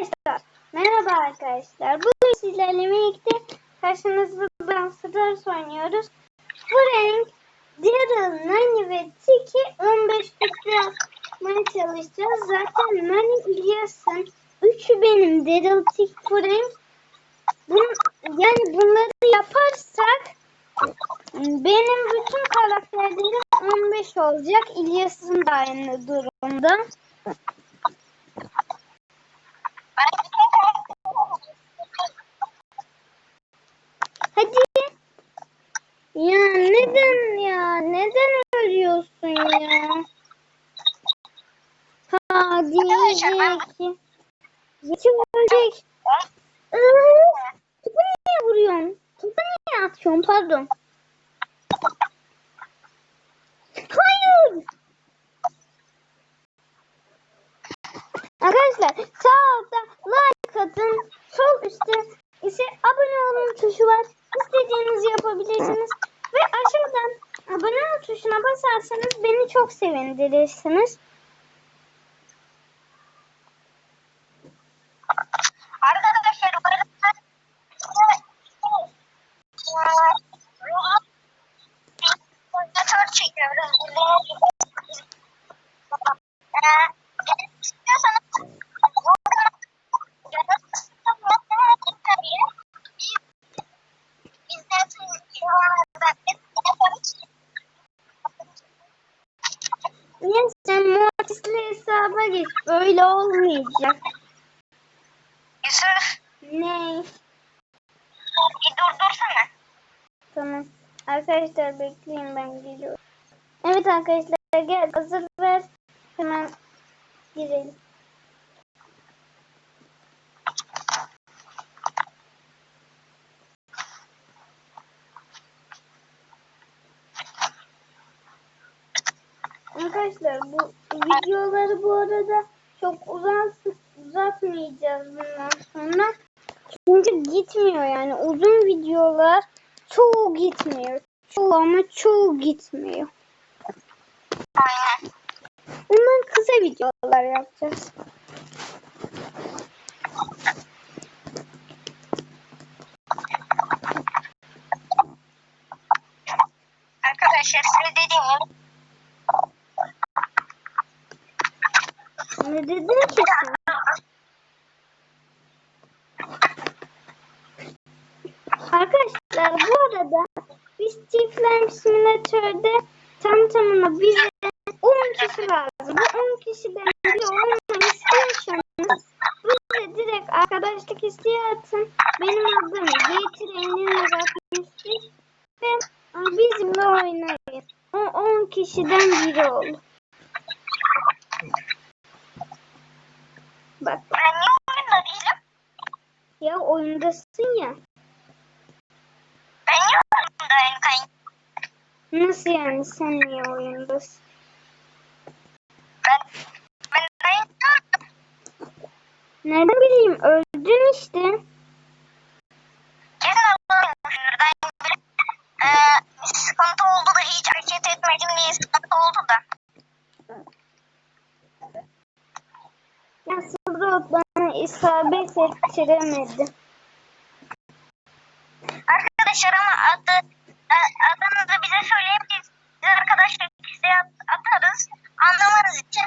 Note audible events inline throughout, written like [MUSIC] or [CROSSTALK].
Arkadaşlar, merhaba arkadaşlar. Bugün sizlerle birlikte karşınızda Stars oynuyoruz. Bu renk Daryl, Nani ve Tiki 15 kutu yapmaya çalışacağız. Zaten Nani İlyas'ın, üçü benim Daryl, Tiki bu renk. Bun, yani bunları yaparsak benim bütün karakterlerim 15 olacak. İlyas'ın da aynı durumda. Hadi. Ya neden ya? Neden ölüyorsun ya? Ha diyecek ki. Zeki ölecek. Iı, Topu niye vuruyorsun? Topu niye atıyorsun? Pardon. Hayır. Arkadaşlar sağ altta üstte ise abone olun tuşu var. İstediğinizi yapabilirsiniz. Ve aşağıdan abone ol tuşuna basarsanız beni çok sevindirirsiniz. Arkadaşlar çekiyoruz. İstiyorsanız Niye sen Mortis'le hesaba geç? Böyle olmayacak. Yusuf Ne? bir durdursana. Tamam. Arkadaşlar bekleyin ben geliyorum. Evet arkadaşlar gel hazır ver. Hemen girelim. Arkadaşlar bu videoları bu arada çok uzat uzatmayacağız bundan sonra. Çünkü gitmiyor yani uzun videolar çoğu gitmiyor. Çoğu ama çoğu gitmiyor. Aynen. Bundan kısa videolar yapacağız. Arkadaşlar size dediğim gibi Ne dedin ki sen? Arkadaşlar bu arada biz Tiflime Simülatör'de tam tamına bize 10 kişi lazım. Bu 10 kişiden biri olmayı istiyorsanız bize direkt arkadaşlık isteği atın. Benim adım Gaytren'in 68 ve bizimle oynayın. O 10 kişiden biri olun. Bak ben niye oyunda değilim? ya oyundasın ya. Ben niye oyunda en kayın? Nasıl yani sen niye oyundasın? Ben ben kayın Nereden bileyim öldün işte. Kesin Allah'ın Ben e, bir sıkıntı oldu da hiç hareket etmedim diye sıkıntı oldu da. Ya Sprout bana isabet ettiremedi. Arkadaşlar ama adı e, adınızı bize söyleyin biz, biz arkadaşlar size at, atarız. Anlamanız için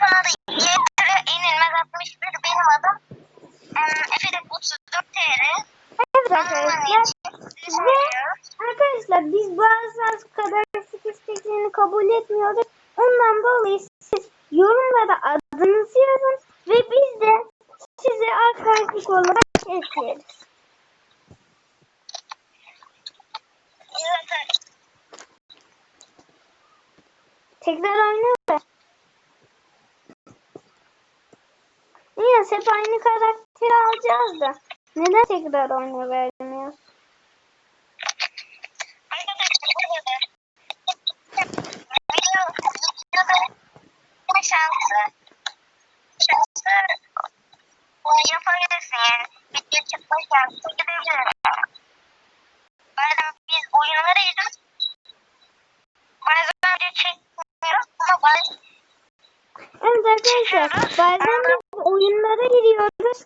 bana da yetere inilmez 61 benim adım. E, Efe'de 34 TL. Evet arkadaşlar. Ve arkadaşlar biz bazı kadar isteklerini kabul etmiyorduk. Ondan dolayı siz yorumlara adınızı yazın ve biz de size arkadaşlık olarak ekleriz. Biz atarız. Tekrar oynarız. Niye hep aynı karakteri alacağız da neden tekrar oyna vermiyoruz? Şansı şansı yapabilirsin yani video çıkma şansı gidebilir. Bazen biz oyunlara gidiyoruz. Bazen ama bazen Evet arkadaşlar bazen biz oyunlara giriyoruz.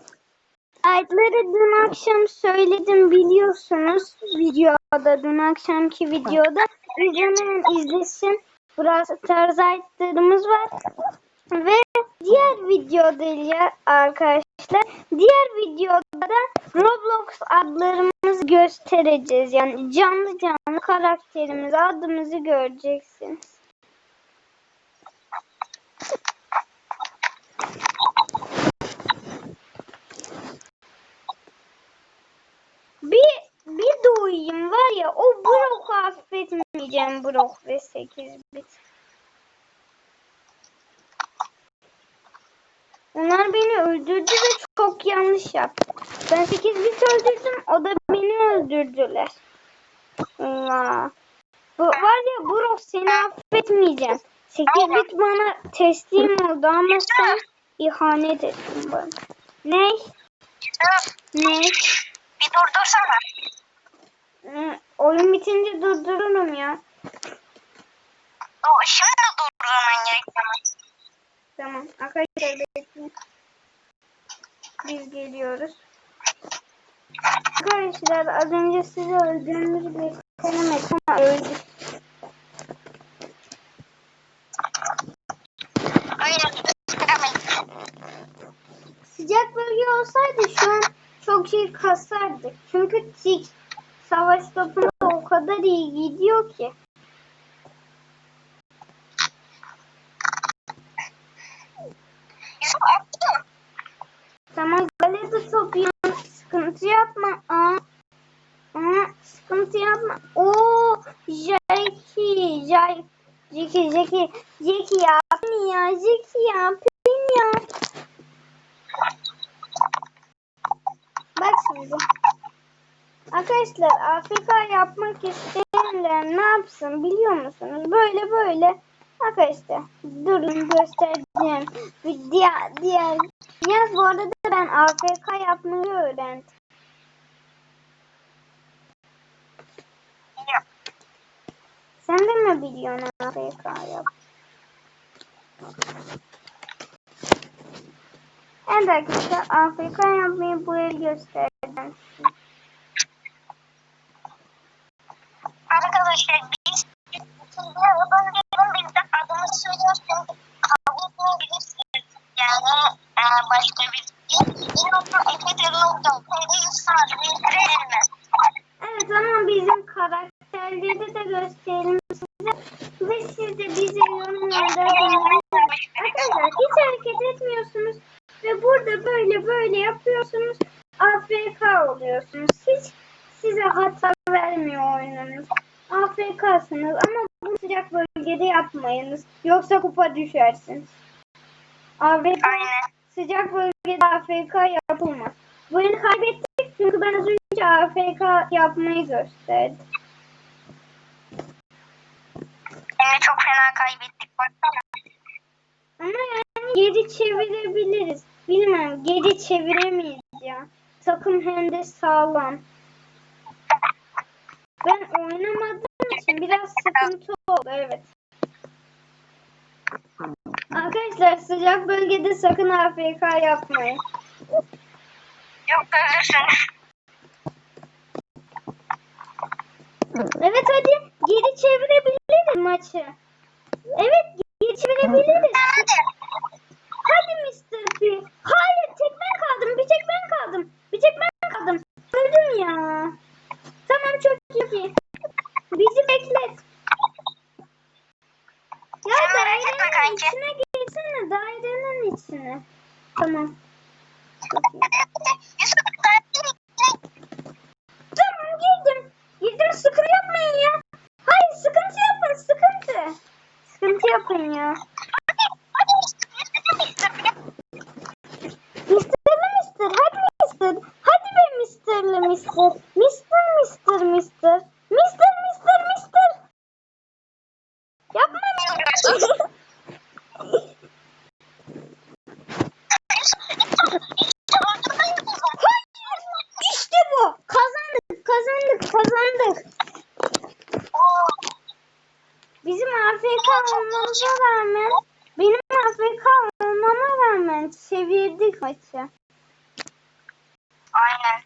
Adları dün akşam söyledim biliyorsunuz videoda dün akşamki videoda izlemeyen izlesin. Biraz tarz adlarımız var. Ve diğer videoda ya arkadaşlar diğer videoda da Roblox adlarımızı göstereceğiz. Yani canlı canlı karakterimizi adımızı göreceksiniz. Bir bir doğayım var ya o Brock'u affetmeyeceğim Brock ve 8 bit. Onlar beni öldürdü ve çok yanlış yaptı. Ben 8 bit öldürdüm o da beni öldürdüler. Allah. Bu, var ya Brock seni affetmeyeceğim. 8 bit bana teslim oldu ama sen ihanet ettin bana. Ne? Ne? Bir durdursana. Hı, Oyun bitince durdururum ya. O, şimdi durdurman gerekiyor. Tamam. Arkadaşlar bekleyin. Biz geliyoruz. Arkadaşlar az önce sizi öldüğümüzü ama öldük. Öyle gösteremedik. Sıcak bölge olsaydı şu an çok şey kasardık. Çünkü tik savaş topunda o kadar iyi gidiyor ki. Tamam galeta topluyorum. Sıkıntı yapma. Aa. Aa, sıkıntı yapma. Oo, Jackie, Jackie, Jackie, Jackie, Jackie ya, ya, Jackie ya. Şimdi. Arkadaşlar AFK yapmak isteyenler ne yapsın biliyor musunuz? Böyle böyle arkadaşlar durun göstereceğim. Bir diğer, diğer Yalnız bu arada ben AFK yapmayı öğrendim. Sen de mi biliyorsun AFK yap? Evet arkadaşlar AFK yapmayı bu el göstereceğim. size. Arkadaşlar biz size adını diyorum biz de adını söylüyoruz. Kabul etmeyebilirsiniz. Yani e, başka bir şey. Sadece verilmez. Evet ama bizim karakterleri de gösterelim size. Ve siz de bize yorumlarda Arkadaşlar hiç hareket etmiyorsunuz. Ve burada böyle böyle yapıyorsunuz. AFK oluyorsunuz. Hiç size hata vermiyor oyununuz. AFK'sınız ama bu sıcak bölgede yapmayınız. Yoksa kupa düşersiniz. AFK Aynen. sıcak bölgede AFK yapılmaz. Bu oyunu kaybettik çünkü ben az önce AFK yapmayı gösterdim. Yine çok fena kaybettik. Baksana. Ama yani geri çevirebiliriz. Bilmem geri çeviremeyiz ya. Takım hem de sağlam. Ben oynamadığım için biraz sıkıntı oldu evet. Arkadaşlar sıcak bölgede sakın AFK yapmayın. Yok ölürsün. Evet hadi geri çevirebiliriz maçı. Evet geri çevirebiliriz. Hadi. Hadi Mr. P. Hayır tek ben kaldım. Bir tek ben kaldım. Bir tek ben kaldım. Öldüm ya. Tamam çok iyi. Bizi beklet. Ya Sen merak etme dairenin kanki. içine girsene. Dairenin içine. Tamam. Çok iyi. Yusuf kaybettik. Tamam girdim. Girdim sıkıntı yapmayın ya. Hayır sıkıntı yapın sıkıntı. Sıkıntı yapın ya. Misterli mister, hadi mister. Hadi be misterli mister. Mister mister mister. Mister mister mister. Yapma. Hayır. İşte bu. Kazandık, kazandık, kazandık. Bizim AFK olmamıza rağmen, benim AFK olmama rağmen çevirdik maçı. Aynen.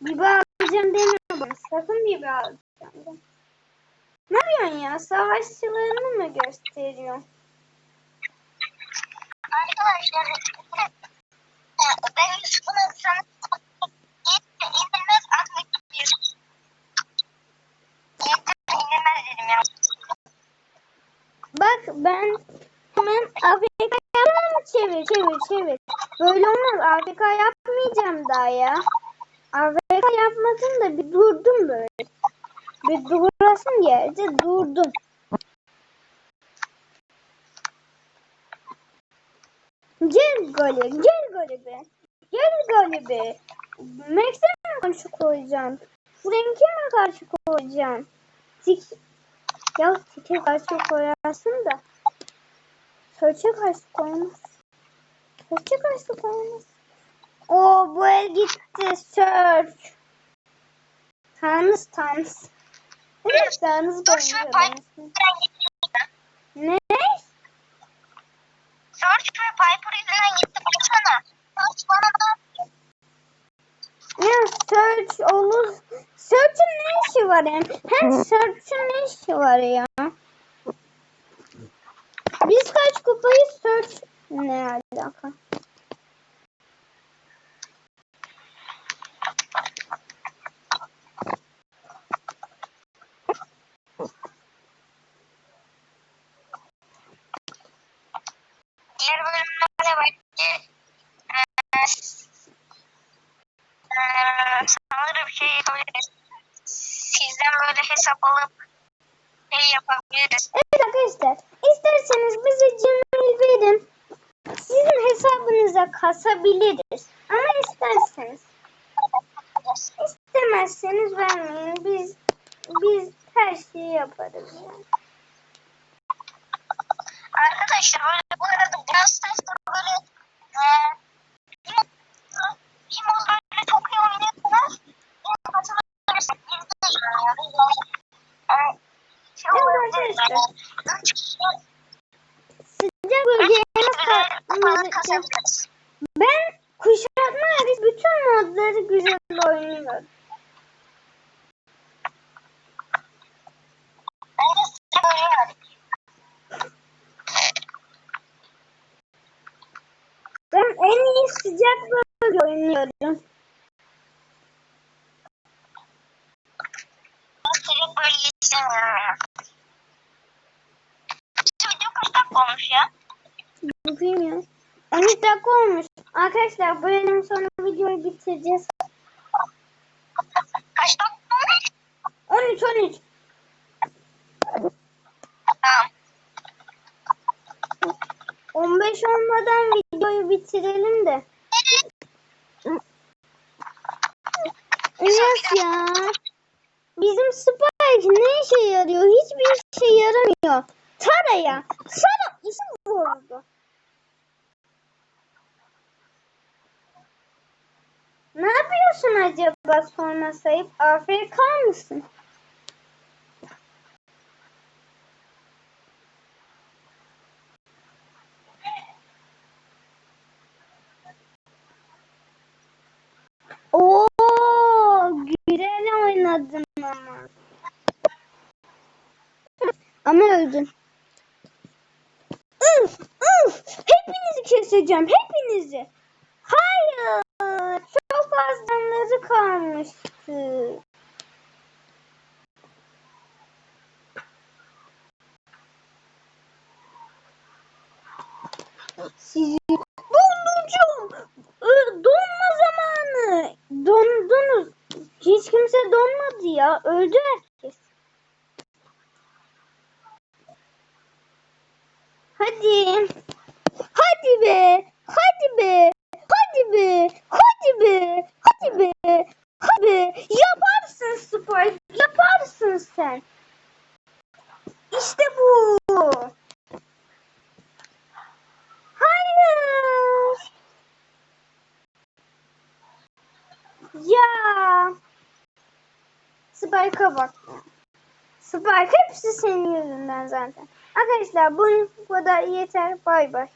Bir alacağım deme bana. Sakın bir alacağım. Ne yapıyorsun ya? Savaşçılarını mı gösteriyor? Arkadaşlar [LAUGHS] ben Yusuf'un ben hemen Afrika yapmam? Çevir çevir çevir. Böyle olmaz. Afrika yapmayacağım daha ya. Afrika yapmadım da bir durdum böyle. Bir durasım geldi durdum. Gel golü, gel golü be. Gel golü be. Max'e mi karşı koyacağım? Frank'e mi karşı koyacağım? Tik ya tike karşı koyarsın da. Search'e karşı koyamaz. Search'e karşı koyamaz. Oo bu el gitti Search. Tanrınız tanrınız. Evet tanrınız Dur şu boyunca Piper'dan ben- gitti. Ne? Search ve Piper yüzünden gitti. Baksana. Search bana yapıyor? Ya Search olur. İşi var yani? Hem Search'ın ne işi var ya? Biz kaç kupayı Search ne alaka? Diğer bölümlerde belki eee, eee, sanırım şey yapabiliriz. Sizden böyle hesap alıp yapabiliriz. Evet arkadaşlar. isterseniz bize Gmail verin. Sizin hesabınıza kasabiliriz. Ama isterseniz. İstemezseniz vermeyin. Biz biz her şeyi yaparız yani. Arkadaşlar böyle bu arada Brawl Stars'ta böyle eee bir mod böyle çok iyi oynuyorsanız yine katılabilirsiniz. Biz de oynuyoruz. Yani, şey Evet olabilir arkadaşlar. yani. Üç kişi Sıcak bölgeye para nasıl kasabiliriz. Ben kuşatma hariç bütün modları güzel oynuyorum. Ben de size oynuyorum. Ben en iyi sıcak bölge oynuyorum. Sıcak bölge istemiyorum ya. Şu video kaç dakika olmuş ya? Bakayım ya. 13 dakika olmuş. Arkadaşlar bu bölümün sonra videoyu bitireceğiz. Kaç dakika olmuş? 13 13. Tamam. 15 olmadan videoyu bitirelim de. Evet ya. Bizim Spike ne işe yarıyor? Hiçbir işe yaramıyor. Tara ya. Tara işi vurdu. Ne yapıyorsun acaba sonra sayıp Afrika mısın? Oo, oynadın ama. Ama öldün. Üf, üf, hepinizi keseceğim, hepinizi. Hayır, çok az canları kalmıştı. Donmadı ya. Öldü herkes. Hadi. Hadi be. Hadi be. Hadi be. Hadi be. Hadi be. Hadi be. Yaparsın Spike. Yaparsın sen. İşte bu. Hayır. Ya. Spike'a bak. Spike hepsi senin yüzünden zaten. Arkadaşlar bu kadar yeter. Bay bay.